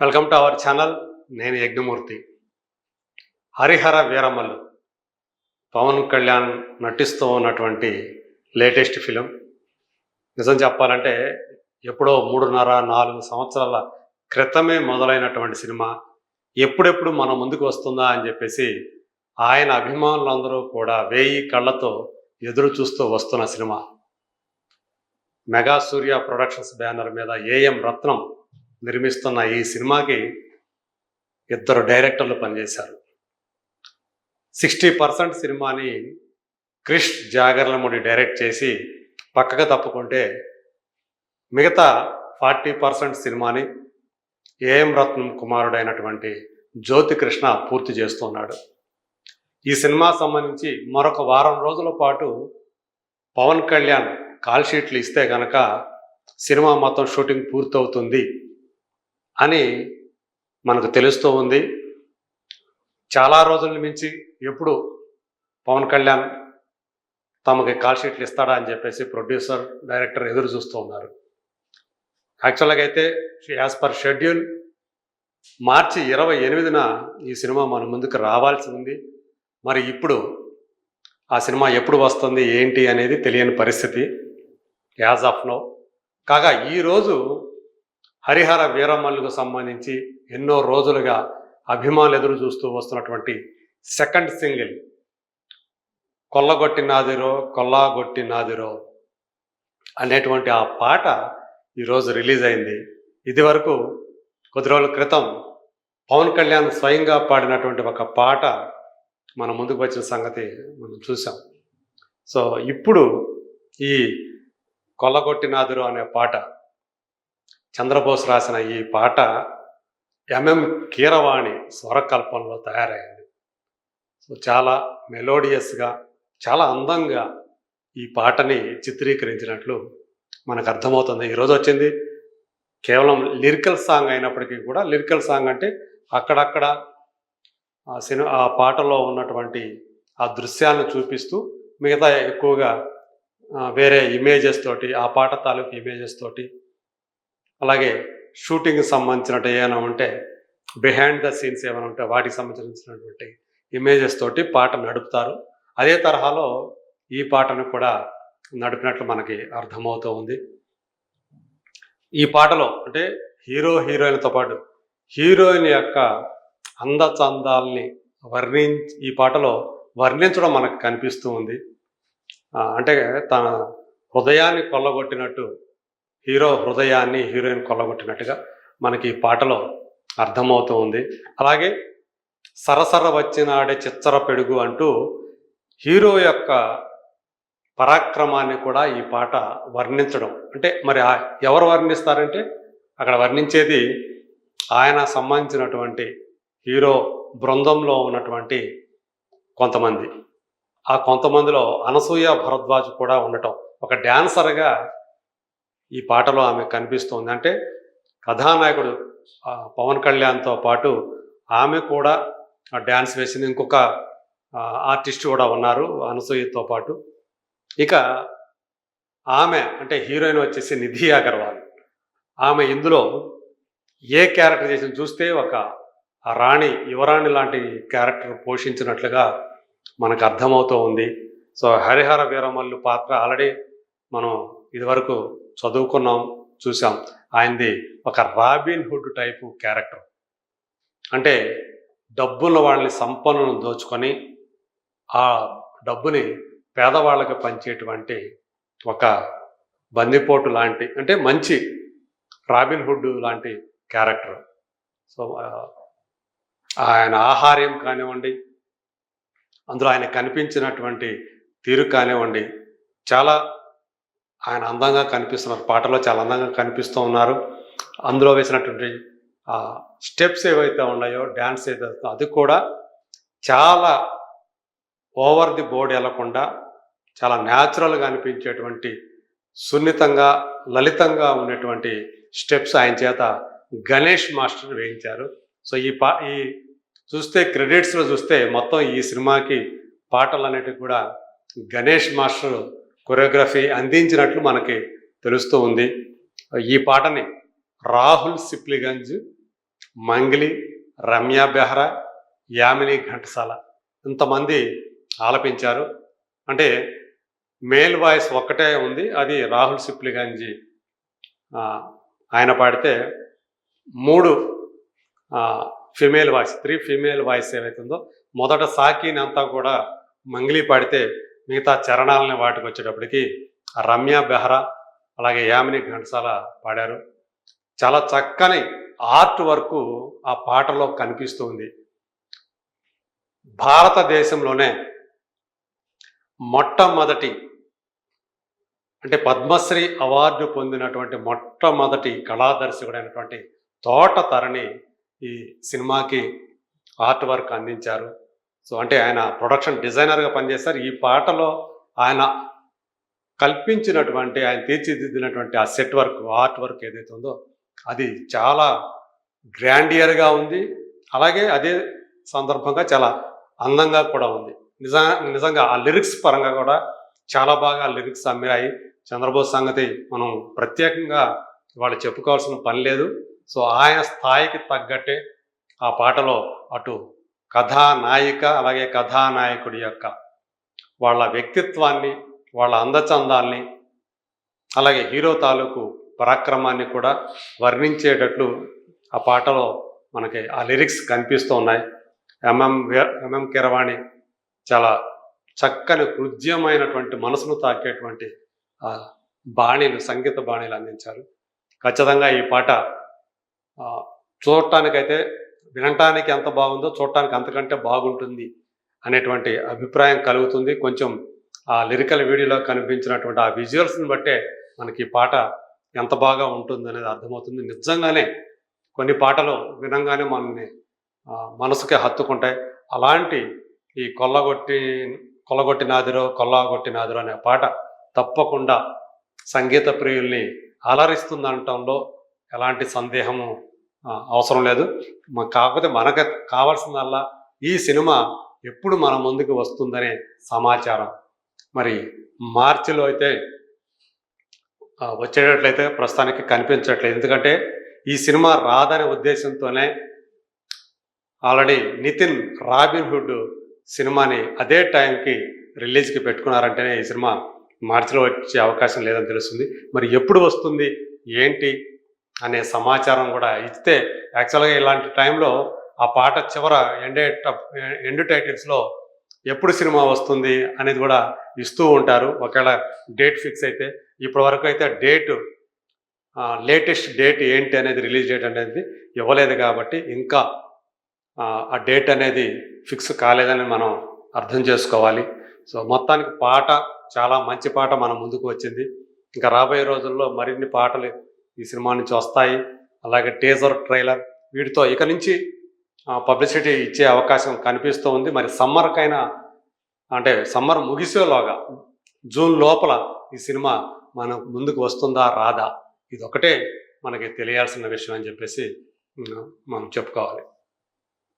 Welcome to our channel. నేను యజ్ఞమూర్తి. హరిహర వీరమల్లు. పవన్ కళ్యాణ్ నటిస్తూ ఉన్నటువంటి లేటెస్ట్ ఫిలిం. నిజం చెప్పాలంటే ఎప్పుడో మూడున్నర నాలుగు సంవత్సరాల క్రితమే మొదలైనటువంటి సినిమా. ఎప్పుడెప్పుడు మన ముందుకు వస్తుందా అని చెప్పేసి ఆయన అభిమానులందరూ కూడా వేయి కళ్ళతో ఎదురు చూస్తూ వస్తున్న cinema. Mega Surya productions banner మీద ఏఎం రత్నం నిర్మిస్తున్న ఈ సినిమాకి ఇద్దరు డైరెక్టర్లు పనిచేశారు. సిక్స్టీ పర్సెంట్ సినిమాని క్రిష్ జాగర్లముడి డైరెక్ట్ చేసి పక్కగా తప్పుకుంటే మిగతా ఫార్టీ పర్సెంట్ సినిమాని ఏఎం రత్నం కుమారుడైనటువంటి జ్యోతి కృష్ణ పూర్తి చేస్తున్నాడు. ఈ సినిమా సంబంధించి మరొక వారం రోజుల పాటు పవన్ కళ్యాణ్ కాల్ షీట్లు ఇస్తే కనుక సినిమా మొత్తం షూటింగ్ పూర్తవుతుంది. అని మనకు తెలుస్తూ ఉంది. చాలా రోజుల నుంచి ఎప్పుడు పవన్ కళ్యాణ్ తమకి కాల్ షీట్లు ఇస్తాడా అని చెప్పేసి ప్రొడ్యూసర్ డైరెక్టర్ ఎదురు చూస్తూ ఉన్నారు. యాక్చువల్గా అయితే యాజ్ పర్ షెడ్యూల్ మార్చి ఇరవై ఎనిమిదిన ఈ సినిమా మన ముందుకు రావాల్సి ఉంది. మరి ఇప్పుడు ఆ సినిమా ఎప్పుడు వస్తుంది ఏంటి అనేది తెలియని పరిస్థితి యాజ్ ఆఫ్ నో. కాగా ఈరోజు హరిహర వీరమల్లుకు సంబంధించి ఎన్నో రోజులుగా అభిమానులు ఎదురు చూస్తూ వస్తున్నటువంటి సెకండ్ సింగిల్. కొల్లగొట్టినాదిరో కొల్లాగొట్టినాదిరో అనేటువంటి ఆ పాట ఈరోజు రిలీజ్ అయింది. ఇది వరకు కొద్ది రోజుల క్రితం పవన్ కళ్యాణ్ స్వయంగా పాడినటువంటి ఒక పాట మన ముందుకు వచ్చిన సంగతి మనం చూసాం సో ఇప్పుడు ఈ కొల్లగొట్టినాదిరో అనే పాట చంద్రబోస్ రాసిన ఈ పాట ఎంఎం కీరవాణి స్వరకల్పనలో తయారైంది. సో చాలా మెలోడియస్గా చాలా అందంగా ఈ పాటని చిత్రీకరించినట్లు మనకు అర్థమవుతుంది. ఈరోజు వచ్చింది కేవలం లిరికల్ సాంగ్ అయినప్పటికీ కూడా లిరికల్ సాంగ్ అంటే అక్కడక్కడ ఆ సినిమా ఆ పాటలో ఉన్నటువంటి ఆ దృశ్యాలను చూపిస్తూ మిగతా ఎక్కువగా వేరే ఇమేజెస్ తోటి ఆ పాట తాలూకు ఇమేజెస్ తోటి అలాగే షూటింగ్కి సంబంధించినట్టు ఏమైనా ఉంటే బిహైండ్ ద సీన్స్ ఏమైనా ఉంటే వాటికి సంబంధించినటువంటి ఇమేజెస్ తోటి పాట నడుపుతారు. అదే తరహాలో ఈ పాటను కూడా నడిపినట్లు మనకి అర్థమవుతూ ఉంది. ఈ పాటలో అంటే హీరో హీరోయిన్తో పాటు హీరోయిన్ యొక్క అందచందాల్ని వర్ణించి ఈ పాటలో వర్ణించడం మనకు కనిపిస్తూ ఉంది. అంటే తన హృదయాన్ని కొల్లగొట్టినట్టు హీరో హృదయాన్ని హీరోయిన్ కొల్లగొట్టినట్టుగా మనకి ఈ పాటలో అర్థమవుతూ ఉంది. అలాగే సరసర వచ్చినాడే చిచ్చర పెడుగు అంటూ హీరో యొక్క పరాక్రమాన్ని కూడా ఈ పాట వర్ణించడం. అంటే మరి ఆ- ఎవరు వర్ణిస్తారంటే అక్కడ వర్ణించేది ఆయన సంబంధించినటువంటి హీరో బృందంలో ఉన్నటువంటి కొంతమంది. ఆ కొంతమందిలో అనసూయ భరద్వాజ్ కూడా ఉండటం. ఒక డ్యాన్సర్గా ఈ పాటలో ఆమె కనిపిస్తుంది. అంటే కథానాయకుడు పవన్ కళ్యాణ్తో పాటు ఆమె కూడా డ్యాన్స్ వేసింది. ఇంకొక ఆర్టిస్ట్ కూడా ఉన్నారు అనసూయతో పాటు. ఇక ఆమె అంటే హీరోయిన్ వచ్చేసి నిధి అగర్వాల్. ఆమె ఇందులో ఏ క్యారెక్టర్ చేసిన చూస్తే ఒక రాణి యువరాణి లాంటి క్యారెక్టర్ పోషించినట్లుగా మనకు అర్థమవుతూ ఉంది. సో హరిహర వీరమల్లు పాత్ర ఆల్రెడీ మనం ఇదివరకు చదువుకున్నాం చూసాం ఆయనది ఒక రాబిన్ హుడ్ టైపు క్యారెక్టర్. అంటే డబ్బున్న వాళ్ళని సంపన్నులను దోచుకొని ఆ డబ్బుని పేదవాళ్ళకి పంచేటువంటి ఒక బందిపోటు లాంటి అంటే మంచి రాబిన్ హుడ్ లాంటి క్యారెక్టర్. సో ఆయన ఆహార్యం కానివ్వండి అందులో ఆయన కనిపించినటువంటి తీరు కానివ్వండి చాలా ఆయన అందంగా కనిపిస్తున్నారు. పాటలో చాలా అందంగా కనిపిస్తూ ఉన్నారు. అందులో వేసినటువంటి ఆ స్టెప్స్ ఏవైతే ఉన్నాయో డ్యాన్స్ ఏదైతే అది కూడా చాలా ఓవర్ ది బోర్డ్ వెళ్ళకుండా చాలా న్యాచురల్గా అనిపించేటువంటి సున్నితంగా లలితంగా ఉండేటువంటి స్టెప్స్ ఆయన చేత గణేష్ మాస్టర్ వేయించారు. సో ఈ పా ఈ చూస్తే క్రెడిట్స్లో చూస్తే మొత్తం ఈ సినిమాకి పాటలు అనేటివి కూడా గణేష్ మాస్టర్ కొరియోగ్రఫీ అందించినట్లు మనకి తెలుస్తూ ఉంది. ఈ పాటని రాహుల్ సిప్లిగంజ్ మంగ్లి రమ్య బెహ్రా యామిని ఘంటసాల ఇంతమంది ఆలపించారు. అంటే మేల్ వాయిస్ ఒక్కటే ఉంది. అది రాహుల్ సిప్లిగంజి ఆయన పాడితే మూడు female voice three female voice ఏవైతుందో మొదట సాకిని అంతా కూడా మంగిలి పాడితే మిగతా చరణాలని వాటికి వచ్చేటప్పటికి రమ్య బెహ్రా అలాగే యామిని ఘంటసాల పాడారు. చాలా చక్కని ఆర్ట్ వర్క్ ఆ పాటలో కనిపిస్తుంది. భారతదేశంలోనే మొట్టమొదటి అంటే పద్మశ్రీ అవార్డు పొందినటువంటి మొట్టమొదటి కళాదర్శకుడైనటువంటి తోట తరణి ఈ సినిమాకి ఆర్ట్ వర్క్ అందించారు. సో అంటే ఆయన ప్రొడక్షన్ డిజైనర్గా పనిచేస్తారు. ఈ పాటలో ఆయన కల్పించినటువంటి ఆయన తీర్చిదిద్దినటువంటి ఆ సెట్ వర్క్ ఆర్ట్ వర్క్ ఏదైతే ఉందో అది చాలా గ్రాండియర్గా ఉంది. అలాగే అదే సందర్భంగా చాలా అందంగా కూడా ఉంది. నిజా నిజంగా ఆ లిరిక్స్ పరంగా కూడా చాలా బాగా లిరిక్స్ అమ్మాయి. చంద్రబోస్ సంగతి మనం ప్రత్యేకంగా వాళ్ళు చెప్పుకోవాల్సిన పని లేదు. సో ఆయన స్థాయికి తగ్గట్టే ఆ పాటలో అటు కథానాయిక అలాగే కథానాయకుడి యొక్క వాళ్ళ వ్యక్తిత్వాన్ని వాళ్ళ అందచందాల్ని అలాగే హీరో తాలూకు పరాక్రమాన్ని కూడా వర్ణించేటట్లు ఆ పాటలో మనకి ఆ లిరిక్స్ కనిపిస్తూ ఉన్నాయి. ఎంఎం వే- ఎంఎం కిరవాణి చాలా చక్కని హృద్యమైనటువంటి మనసును తాకేటువంటి ఆ బాణీలు సంగీత బాణీలు అందించారు. ఖచ్చితంగా ఈ పాట చూడటానికైతే వినటానికి ఎంత బాగుందో చూడటానికి అంతకంటే బాగుంటుంది అనేటువంటి అభిప్రాయం కలుగుతుంది. కొంచెం ఆ లిరికల్ వీడియోలో కనిపించినటువంటి ఆ విజువల్స్ని బట్టే మనకి ఈ పాట ఎంత బాగా ఉంటుంది అనేది అర్థమవుతుంది. నిజంగానే కొన్ని పాటలు వినంగానే మనల్ని మనసుకే హత్తుకుంటాయి. అలాంటి ఈ కొల్లగొట్టి కొల్లగొట్టి నాదిరో కొల్లగొట్టి నాదిరో అనే పాట తప్పకుండా సంగీత ప్రియుల్ని అలరిస్తుందనటంలో ఎలాంటి సందేహము అవసరం లేదు. కాకపోతే మనకు కావాల్సిందల్లా ఈ సినిమా ఎప్పుడు మన ముందుకు వస్తుందనే సమాచారం. మరి మార్చిలో అయితే వచ్చేటట్లయితే ప్రస్తుతానికి కనిపించట్లేదు. ఎందుకంటే ఈ సినిమా రాదనే ఉద్దేశంతోనే ఆల్రెడీ నితిన్ రాబిన్హుడ్ సినిమాని అదే టైంకి రిలీజ్కి పెట్టుకున్నారంటేనే ఈ సినిమా మార్చిలో వచ్చే అవకాశం లేదని తెలుస్తుంది. మరి ఎప్పుడు వస్తుంది? ఏంటి? అనే సమాచారం కూడా ఇస్తే యాక్చువల్గా ఇలాంటి టైంలో ఆ పాట చివర ఎండే ఎండ్ టైటిల్స్లో ఎప్పుడు సినిమా వస్తుంది అనేది కూడా ఇస్తూ ఉంటారు. ఒకవేళ డేట్ ఫిక్స్ అయితే ఇప్పటి వరకు అయితే డేట్ లేటెస్ట్ డేట్ ఏంటి అనేది రిలీజ్ డేట్ అనేది ఇవ్వలేదు కాబట్టి ఇంకా ఆ, ఆ డేట్ అనేది ఫిక్స్ కాలేదని మనం అర్థం చేసుకోవాలి. సో మొత్తానికి పాట చాలా మంచి పాట మన ముందుకు వచ్చింది. ఇంకా రాబోయే రోజుల్లో మరిన్ని పాటలు ఈ సినిమా నుంచి వస్తాయి. అలాగే టేజర్ ట్రైలర్ వీటితో ఇక నుంచి పబ్లిసిటీ ఇచ్చే అవకాశం కనిపిస్తూ ఉంది. మరి సమ్మర్కైనా అంటే సమ్మర్ ముగిసేలోగా జూన్ లోపల ఈ సినిమా మన ముందుకు వస్తుందా రాదా? ఇది ఒకటే మనకి తెలియాల్సిన విషయం అని చెప్పేసి మనం చెప్పుకోవాలి.